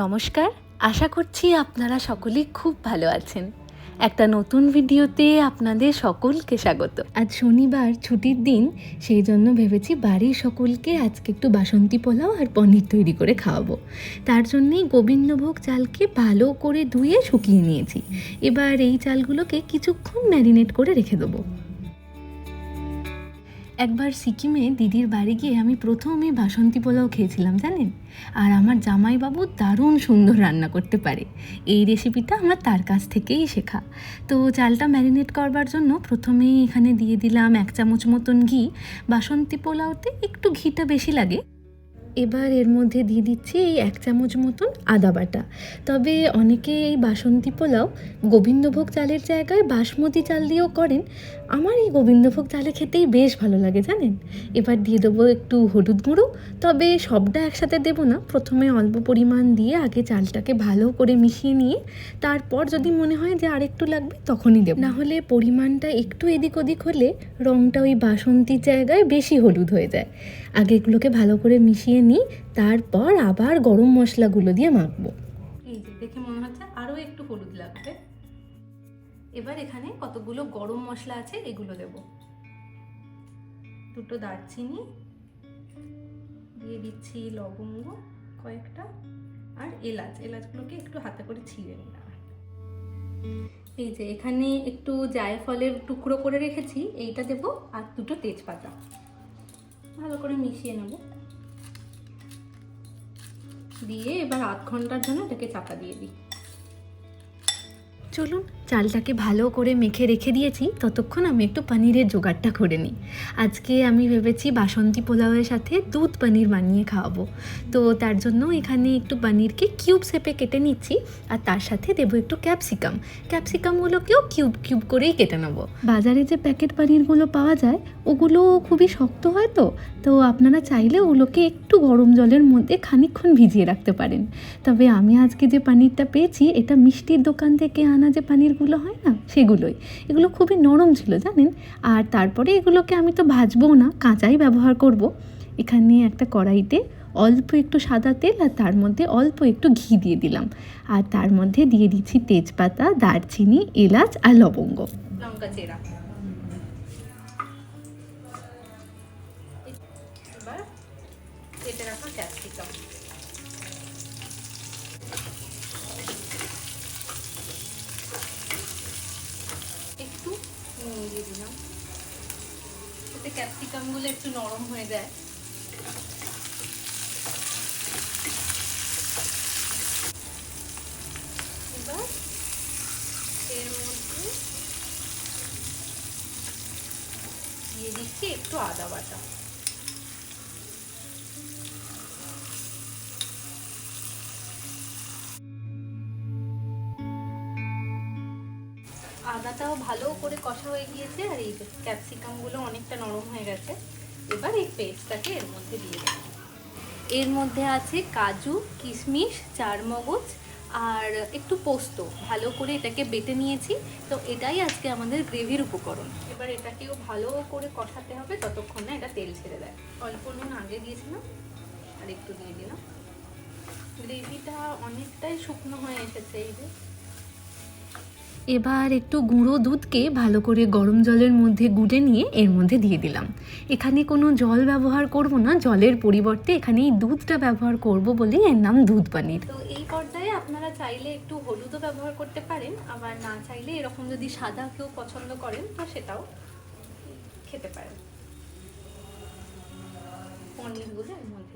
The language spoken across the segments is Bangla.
নমস্কার। আশা করছি আপনারা সকলেই খুব ভালো আছেন। একটা নতুন ভিডিওতে আপনাদের সকলকে স্বাগত। আজ শনিবার ছুটির দিন, সেই জন্য ভেবেছি বাড়ির সকলকে আজকে একটু বাসন্তী পোলাও আর পনির তৈরি করে খাওয়াবো। তার জন্যেই গোবিন্দভোগ চালকে ভালো করে ধুয়ে শুকিয়ে নিয়েছি। এবার এই চালগুলোকে কিছুক্ষণ ম্যারিনেট করে রেখে দেবো। একবার সিকিমে দিদির বাড়ি গিয়ে আমি প্রথমে বাসন্তী পোলাও খেয়েছিলাম, জানেন? আর আমার জামাইবাবু দারুণ সুন্দর রান্না করতে পারে। এই রেসিপিটা আমার তার কাছ থেকেই শেখা। তো চালটা ম্যারিনেট করবার জন্য প্রথমেই এখানে দিয়ে দিলাম এক চামচ মতন ঘি। বাসন্তী পোলাওতে একটু ঘিটা বেশি লাগে। এবার এর মধ্যে দিয়ে দিচ্ছি এই এক চামচ মতন আদা বাটা। তবে অনেকে এই বাসন্তী পোলাও গোবিন্দভোগ চালের জায়গায় বাসমতি চাল দিয়েও করেন। আমার এই গোবিন্দভোগ চালে খেতেই বেশ ভালো লাগে, জানেন? এবার দিয়ে দেবো একটু হলুদ গুঁড়ো। তবে সবটা একসাথে দেবো না। প্রথমে অল্প পরিমাণ দিয়ে আগে চালটাকে ভালো করে মিশিয়ে নিয়ে তারপর যদি মনে হয় যে আরেকটু লাগবে তখনই দেবো। না হলে পরিমাণটা একটু এদিক ওদিক হলে রঙটা ওই বাসন্তীর জায়গায় বেশি হলুদ হয়ে যায়। আগে এগুলোকে ভালো করে মিশিয়ে নিই, তারপর আবার গরম মশলাগুলো দিয়ে মাখবো। এই যে দেখে মনে হচ্ছে আরও একটু হলুদ লাগবে। এবার এখানে কতগুলো গরম মশলা আছে এগুলো দেব। দুটো দারচিনি, দিয়ে দিচ্ছি লবঙ্গ কয়েকটা আর এলাচ। এলাচগুলোকে একটু হাতে করে ছিঁড়ে নিলাম। এই যে এখানে একটু জায়ফলের টুকরো করে রেখেছি, এইটা দেব আর দুটো তেজপাতা। ভালো করে মিশিয়ে নেব। দিয়ে এবার আধ ঘণ্টার জন্য এটাকে চাপা দিয়ে দিই। চলুন, চালটাকে ভালো করে মেখে রেখে দিয়েছি। ততক্ষণ আমি একটু পনিরের জোগাড়টা করে নিই। আজকে আমি ভেবেছি বাসন্তী পোলাওয়ের সাথে দুধ পনির বানিয়ে খাওয়াবো। তো তার জন্য এখানে একটু পনিরকে কিউব শেপে কেটে নিচ্ছি, আর তার সাথে দেবো একটু ক্যাপসিকাম। ক্যাপসিকামগুলোকেও কিউব কিউব করেই কেটে নেব। বাজারে যে প্যাকেট পনিরগুলো পাওয়া যায় ওগুলো খুবই শক্ত হয় তো? তো আপনারা চাইলে ওগুলোকে একটু গরম জলের মধ্যে খানিকক্ষণ ভিজিয়ে রাখতে পারেন। তবে আমি আজকে যে পনিরটা পেয়েছি, এটা মিষ্টির দোকান থেকে আনা যে পানিরগুলো হয় না, সেগুলোই। এগুলো খুবই নরম ছিল, জানেন? আর তারপরে এগুলোকে আমি তো ভাজবও না, কাঁচাই ব্যবহার করব। এখানে একটা কড়াইতে অল্প একটু সাদা তেল আর তার মধ্যে অল্প একটু ঘি দিয়ে দিলাম। আর তার মধ্যে দিয়ে দিচ্ছি তেজপাতা, দারচিনি, এলাচ আর লবঙ্গ। লঙ্কা চেরা। দিয়ে দিলাম। এতে ক্যাপসিকামগুলো একটু নরম হয়ে যায়। এবার এর মধ্যে দিয়ে দিচ্ছি একটু আদা বাটা। আদাটাও ভালো করে কষা হয়ে গিয়েছে আর এই ক্যাপসিকামগুলো অনেকটা নরম হয়ে গেছে। এবার এই পেস্টটাকে এর মধ্যে দিয়ে দেবো। এর মধ্যে আছে কাজু, কিশমিশ, চারমগজ আর একটু পোস্ত। ভালো করে এটাকে বেটে নিয়েছি। তো এটাই আজকে আমাদের গ্রেভির উপকরণ। এবার এটাকেও ভালো করে কষাতে হবে ততক্ষণ না এটা তেল ছেড়ে দেয়। অল্প নুন আগে দিয়েছিলাম আর একটু দিয়ে দিলাম। গ্রেভিটা অনেকটাই শুকনো হয়ে এসেছে এই যে। এবার একটু গুঁড়ো দুধকে ভালো করে গরম জলের মধ্যে গুলে নিয়ে এর মধ্যে দিয়ে দিলাম। এখানে কোনো জল ব্যবহার করব না, জলের পরিবর্তে এখানে এই দুধটা ব্যবহার করব বলে এর নাম দুধ পানির। তো এই পর্যায়ে আপনারা চাইলে একটু হলুদও ব্যবহার করতে পারেন, আবার না চাইলে এরকম যদি সাদা কেউ পছন্দ করেন, তো সেটাও খেতে পারেন। পনিরগুলো এর মধ্যে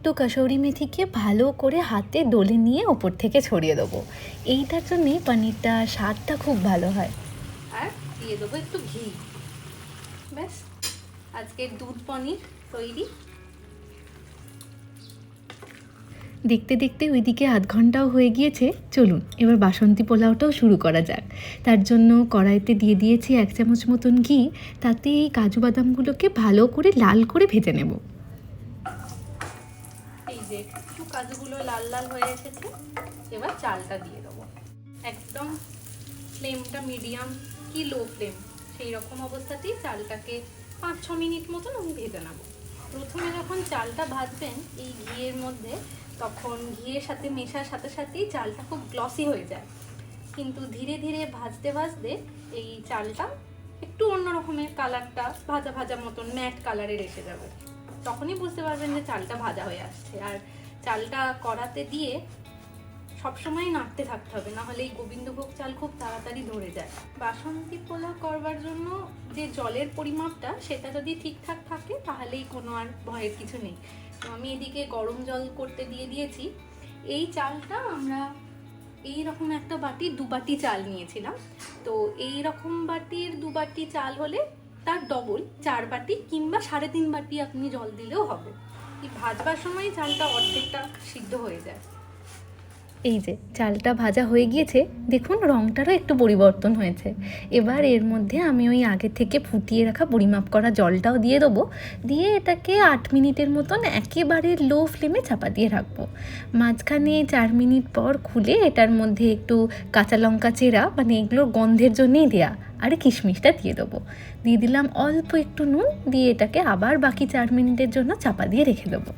একটু কাসৌরি মেথিকে ভালো করে হাতে ডলে নিয়ে ওপর থেকে ছড়িয়ে দেবো। এইটার জন্যই পনিরটা স্বাদটা খুব ভালো হয়। আর দিয়ে দেবো একটু ঘি। ব্যাস আজকের দুধ পনির তৈরি। দেখতে দেখতে ওইদিকে আধ ঘন্টাও হয়ে গিয়েছে চলুন এবার বাসন্তী পোলাওটাও শুরু করা যাক। তার জন্য কড়াইতে দিয়ে দিয়েছি এক চামচ মতন ঘি তাতে এই কাজু বাদামগুলোকে ভালো করে লাল করে ভেজে নেব। একটু কাজুগুলো লাল লাল হয়ে এসেছে, এবার চালটা দিয়ে দেবো। একদম ফ্লেমটা মিডিয়াম কি লো ফ্লেম, সেই রকম অবস্থাতেই চালটাকে পাঁচ ছ মিনিট মতন আমি ভেজে নেব। প্রথমে যখন চালটা ভাজবেন এই ঘিয়ের মধ্যে, তখন ঘিয়ের সাথে মেশার সাথে সাথেই চালটা খুব গ্লসি হয়ে যায়। কিন্তু ধীরে ধীরে ভাজতে ভাজতে এই চালটা একটু অন্য রকমের কালারটা ভাজা ভাজা মতন ম্যাট কালারের এসে যাবে। তখনই বুঝতে পারবেন যে চালটা ভাজা হয়ে আসছে। আর চালটা কড়াতে দিয়ে সবসময় নাড়তে থাকতে হবে, না হলে এই গোবিন্দভোগ চাল খুব তাড়াতাড়ি ধরে যায়। বাসন্তী পোলাও করবার জন্য যে জলের পরিমাপটা, সেটা যদি ঠিকঠাক থাকে, তাহলেই কোনো আর ভয়ের কিছু নেই। তো আমি এদিকে গরম জল করতে দিয়ে দিয়েছি। এই চালটা আমরা এই রকম একটা বাটি দু বাটি চাল নিয়েছিলাম। তো এই রকম বাটির দু বাটি চাল হলে তার ডবল চার বাটি কিংবা সাড়ে তিন বাটি আপনি জল দিলেও হবে। ভাজবার সময় চালটা অর্ধেকটা সিদ্ধ হয়ে যায়। এই যে চালটা ভাজা হয়ে গিয়েছে, দেখুন রঙটারও একটু পরিবর্তন হয়েছে। এবার এর মধ্যে আমি ওই আগে থেকে ফুটিয়ে রাখা পরিমাপ করা জলটাও দিয়ে দেবো। দিয়ে এটাকে আট মিনিটের মতন একেবারে লো ফ্লেমে চাপা দিয়ে রাখব। মাঝখানে চার মিনিট পর খুলে এটার মধ্যে একটু কাঁচা লঙ্কা চেরা মানে এগুলোর গন্ধের জন্যেই দেয়া, আর কিশমিশটা দিয়ে দেবো। দিয়ে দিলাম অল্প একটু নুন, দিয়ে এটাকে আবার বাকি চার মিনিটের জন্য চাপা দিয়ে রেখে দেবো।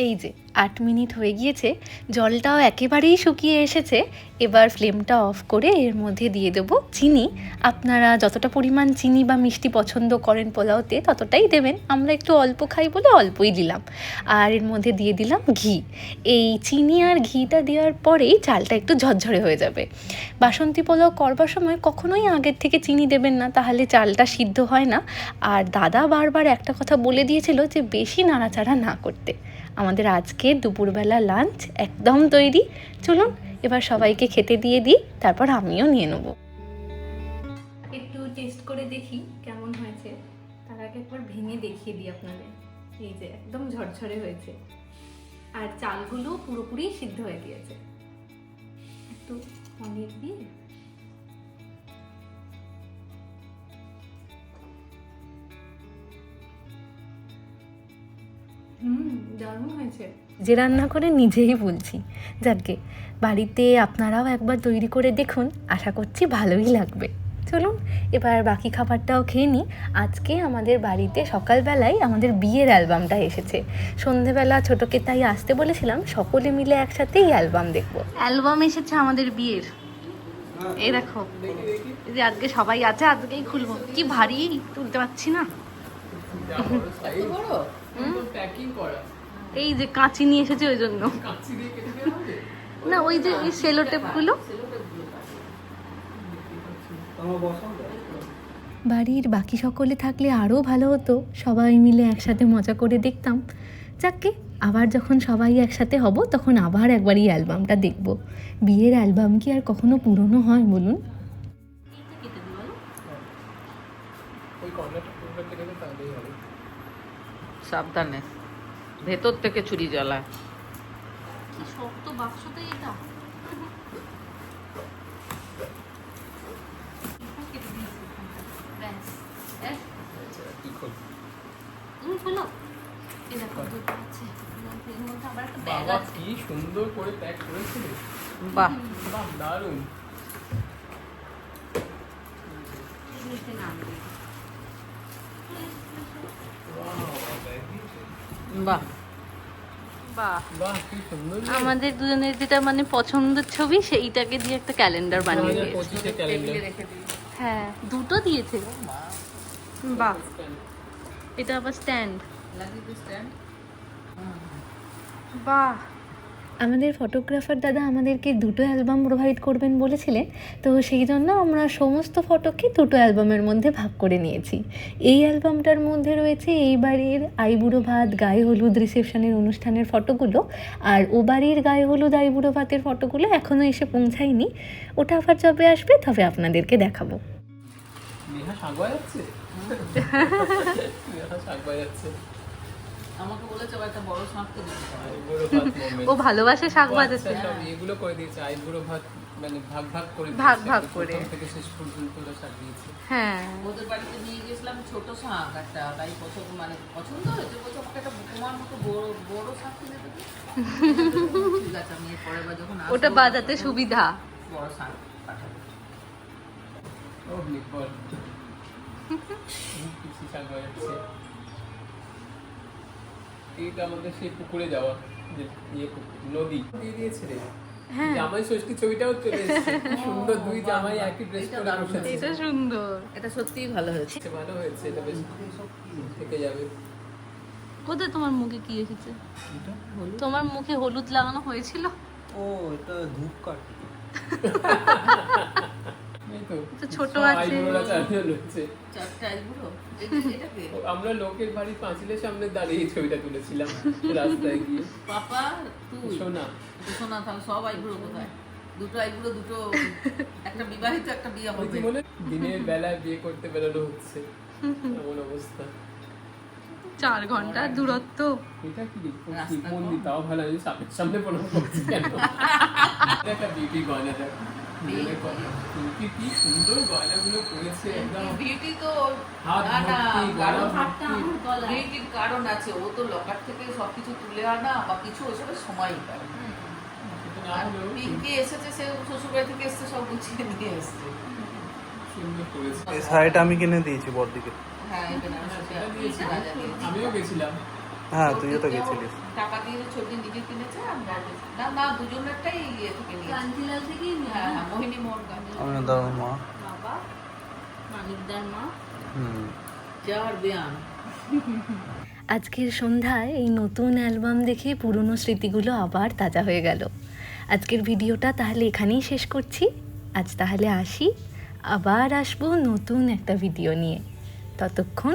এই যে, আট মিনিট হয়ে গিয়েছে, জলটাও একেবারেই শুকিয়ে এসেছে। এবার ফ্লেমটা অফ করে এর মধ্যে দিয়ে দেবো চিনি। আপনারা যতটা পরিমাণ চিনি বা মিষ্টি পছন্দ করেন পোলাওতে, ততটাই দেবেন। আমরা একটু অল্প খাই বলে অল্পই দিলাম। আর এর মধ্যে দিয়ে দিলাম ঘি। এই চিনি আর ঘিটা দেওয়ার পরেই চালটা একটু ঝরঝরে হয়ে যাবে। বাসন্তী পোলাও করবার সময় কখনোই আগের থেকে চিনি দেবেন না, তাহলে চালটা সিদ্ধ হয় না। আর দাদা বারবার একটা কথা বলে দিয়েছিল যে, বেশি নাড়াচাড়া না করতে। আমাদের আজকে দুপুরবেলা লাঞ্চ একদম তৈরি। চলুন, এবার সবাইকে খেতে দিয়ে দিই, তারপর আমিও নিয়ে নেব। একটু টেস্ট করে দেখি কেমন হয়েছে। তার আগে একবার ভেঙে দেখিয়ে দিই আপনাদের। এই যে, একদম ঝরঝরে হয়েছে। আর চালগুলো পুরোপুরি সিদ্ধ হয়ে গিয়েছে। একটু পনির দিয়ে যে রান্না করে নিজেই বলছি। যাকে বাড়িতে আপনারাও একবার তৈরি করে দেখুন আশা করছি ভালোই লাগবে। চলুন এবার বাকি খাবারটাও খেয়ে নিই। আজকে আমাদের বাড়িতে সকালবেলায় আমাদের বিয়ের অ্যালবামটা এসেছে। সন্ধেবেলা ছোটোকে তাই আসতে বলেছিলাম সকলে মিলে একসাথেই অ্যালবাম দেখব। অ্যালবাম এসেছে আমাদের বিয়ের। এই দেখো যে আজকে সবাই আছে আজকেই খুলবো। কি ভারী তুলতে পারছি না। প্যাকিং করা। এই যে কাঁচি নিয়ে এসেছে ওই জন্য। কাঁচি দিয়ে কেটে দেওয়া হবে? না ওই যে এই সেলো টেপগুলো বাড়ির বাকি সকলে থাকলে আরও ভালো হতো। সবাই মিলে একসাথে মজা করে দেখতাম। যাকে আবার যখন সবাই একসাথে হব তখন আবার একবার এই অ্যালবামটা দেখব। বিয়ের অ্যালবাম কি আর কখনো পুরনো হয় বলুন? সাবধানে। ভেতর থেকে ছুরি জ্বালা কি শক্ত বাক্সতে এটা? কি সুন্দর করে প্যাক করেছিলে। বাহ। বাহ দারুণ। বাহ। বাহ। বাহ আমাদের দুজনের যেটা মানে পছন্দের ছবি সেইটাকে দিয়ে একটা ক্যালেন্ডার বানিয়ে দিয়েছে। হ্যাঁ দুটো দিয়েছে। বাহ। এটা আবার স্ট্যান্ড বাহ। আমাদের ফটোগ্রাফার দাদা আমাদেরকে দুটো অ্যালবাম প্রোভাইড করবেন বলেছিলেন তো সেই জন্য আমরা সমস্ত ফটোকে দুটো অ্যালবামের মধ্যে ভাগ করে নিয়েছি। এই অ্যালবামটার মধ্যে রয়েছে এই বাড়ির আইবুড়ো ভাত গায়ে হলুদ রিসেপশনের অনুষ্ঠানের ফটোগুলো আর ও বাড়ির গায়ে হলুদ আইবুড়ো ভাতের ফটোগুলো এখনও এসে পৌঁছায়নি। ওটা আবার যবে আসবে তবে আপনাদেরকে দেখাবো। নেহা শাক বাজাচ্ছে? নেহা শাক বাজাচ্ছে। আমাকে বলেছে একটা বড় শাঁখ তো দিতে। ও ভালোবাসে বাজাতে আচ্ছা, এগুলো করে দিয়েছে। আইবুড়ো ভাত মানে ভাগ ভাগ করে ভাগ ভাগ করে। থেকে শেষ পর্যন্ত সাজিয়েছে হ্যাঁ। ওদের বাড়িতে নিয়ে গেছিলাম ছোট শাঁখ একটা তাই পছন্দ মানে পছন্দ হয়েছে বলছে আমাকে একটা তোমার মতো বড় বড় শাঁখ কিনে দেবে ঠিক আছে আমি এর পরের বার যখন ওটা বাজাতে সুবিধা। বড় শাঁখ পাঠাবো। ও নিকল শাক বাজাচ্ছে। এইটা আমাদের সেই পুকুরে যাওয়া যে ইয়ে নদী। দিয়ে দিয়েছে রে হ্যাঁ। জামাই ষষ্ঠী ছবিটাও চলে এসেছে। সুন্দর দুই জামাই একই ড্রেস এটা পরে বসে এটা সুন্দর। এটা সত্যিই ভালো হয়েছে। ভালো হয়েছে এটা বেশ থেকে যাবে। কোথায় তোমার মুখে কি এসেছে? তোমার মুখে হলুদ লাগানো হয়েছিল? ও এটা ধূপকাঠি। ছোট আছে। আমরা লোকের বাড়ির পাঁচিলের সামনে দাঁড়িয়ে ছবিটা তুলেছিলাম রাস্তায় গিয়ে। পাপা তুই? শোনা দুটো শোনা তাহলে সব আইবুড়ো কোথায়? দুটো আইবুড়ো দুটো একটা বিবাহিত একটা বিয়ে হবে। দিনের বেলায় বিয়ে করতে বেরোনো হচ্ছে। এমন অবস্থা। চার ঘণ্টা দূরত্ব। এটা কি? তাও ভালো সামনে এটা একটা বিউটি গয়না। কি কি সুন্দর গয়নাগুলো পরেছে একদম বিউটি তো হাত না না ভর্তি, কারণ গলা বিউটির কারণ আছে ও তো লকার থেকে সবকিছু তুলে আনা বা কিছু ওইসবের সময় পায়। সেটা না আর হলেও পিঙ্কি এসেছে সে শ্বশুরবাড়ি থেকে এসছে সব গুছিয়ে নিয়ে এসছে। শাড়িটা আমি কিনে দিয়েছি বড়দিকে। হ্যাঁ দিয়েছে। আমিও গেছিলাম। হ্যাঁ তুইও তো গেছিলিস। টাকা দিয়ে ছবি নিজে কিনেছে না না দুজনেরটাই ইয়ে থেকে কাঞ্জিলাল থেকেই হ্যাঁ হ্যাঁ মোহিনী গান্ধী মা। বাবা মানিকদার মা। হুম। চার বেয়ান আজকের সন্ধ্যায় এই নতুন অ্যালবাম দেখে পুরনো স্মৃতিগুলো আবার তাজা হয়ে গেল। আজকের ভিডিওটা তাহলে এখানেই শেষ করছি। আজ তাহলে আসি। আবার আসব নতুন একটা ভিডিও নিয়ে। ততক্ষণ